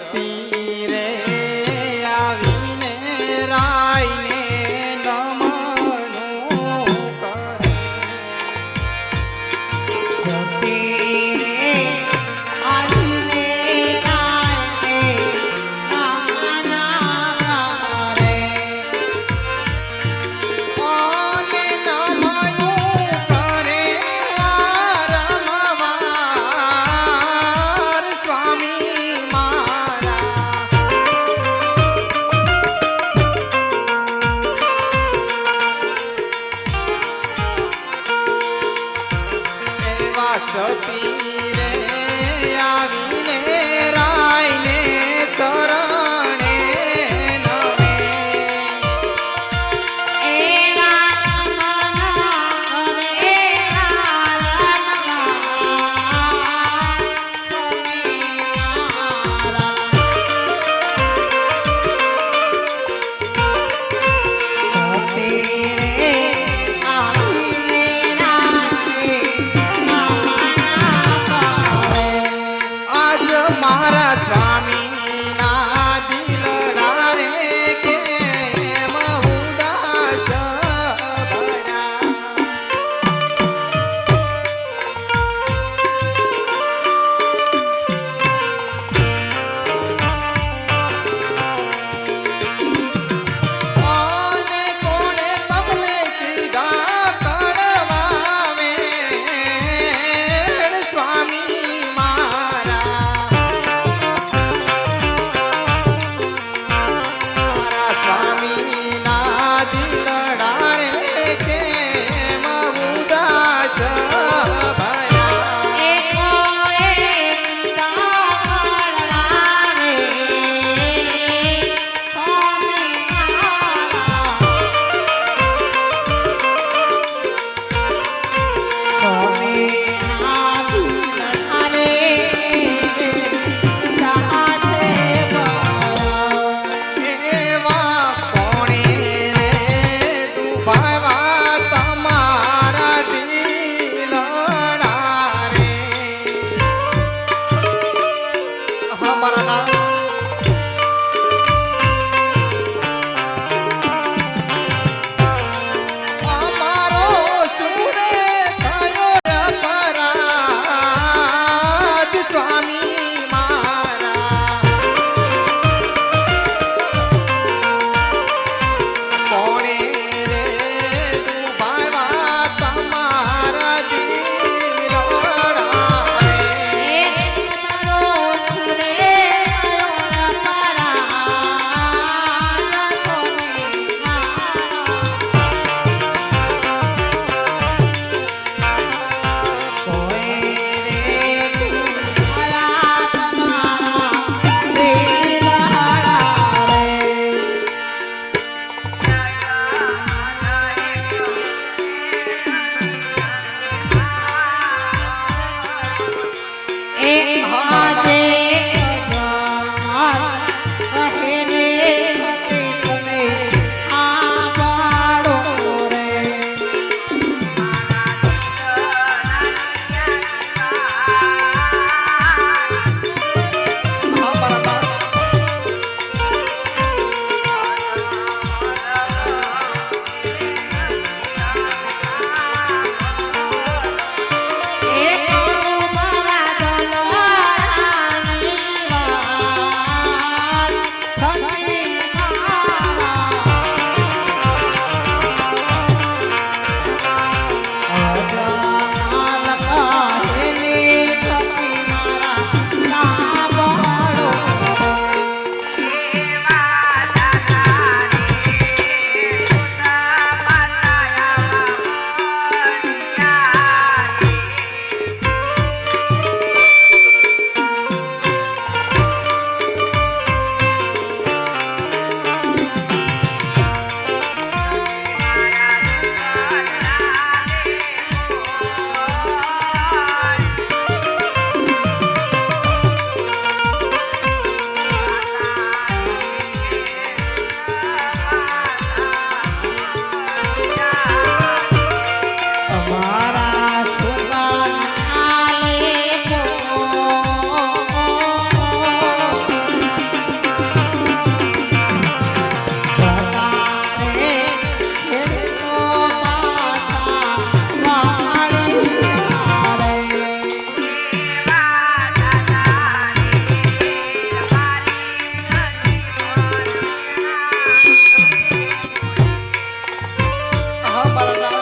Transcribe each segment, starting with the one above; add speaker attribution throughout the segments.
Speaker 1: ती એવા હા મારા para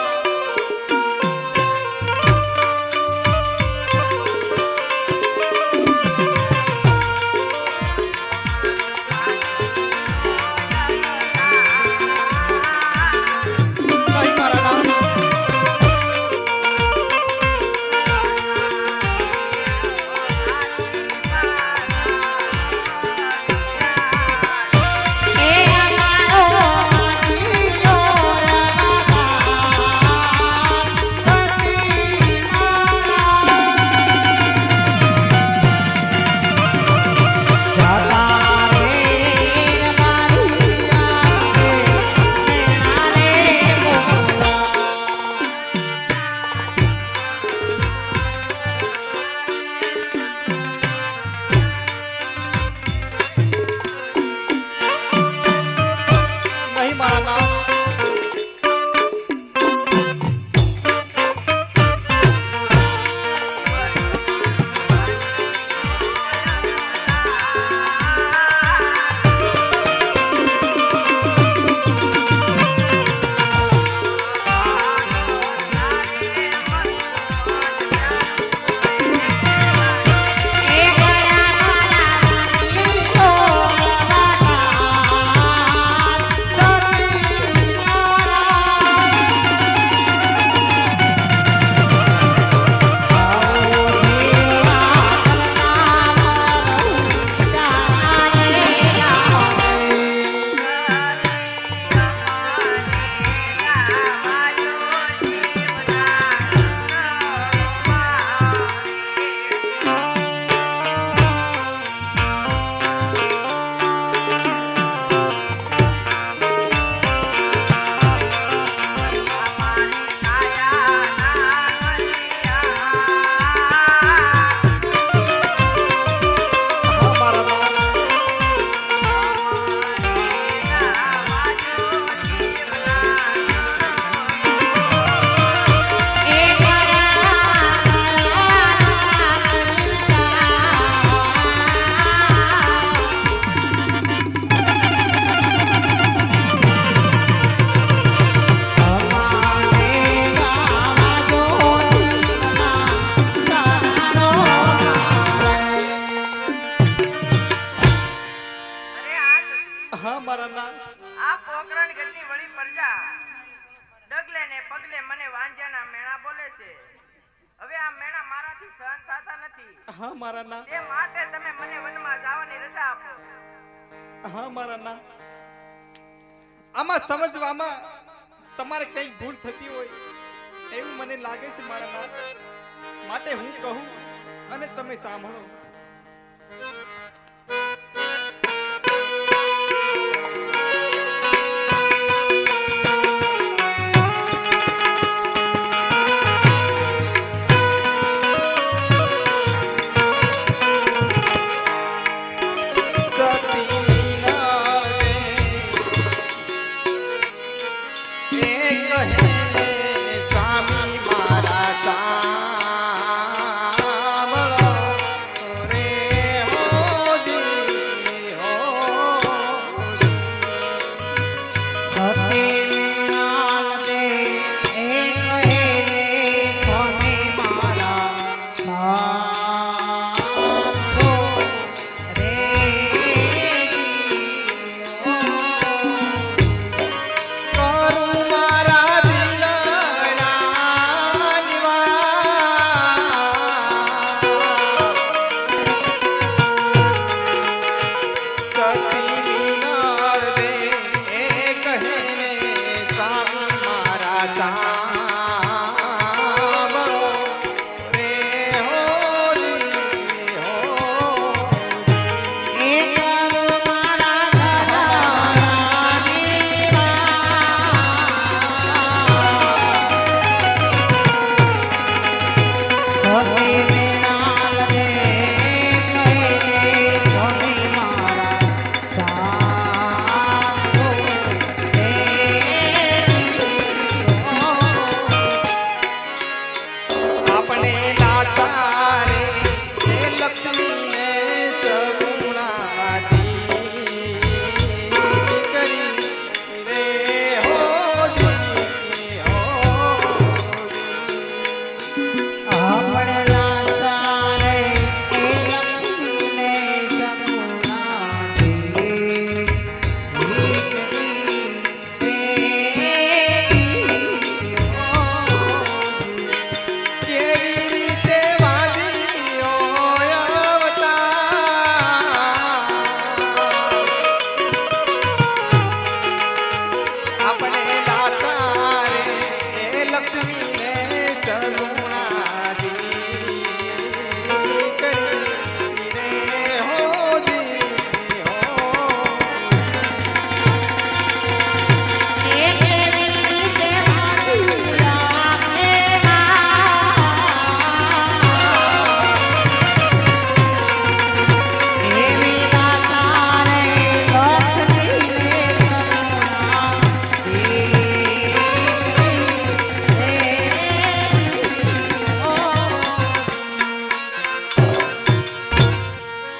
Speaker 1: હા, મારા ના આમાં સમજવામાં તમારે કઈ ભૂલ થતી હોય એવું મને લાગે છે મારા ના માટે હું કહું અને તમે સાંભળો.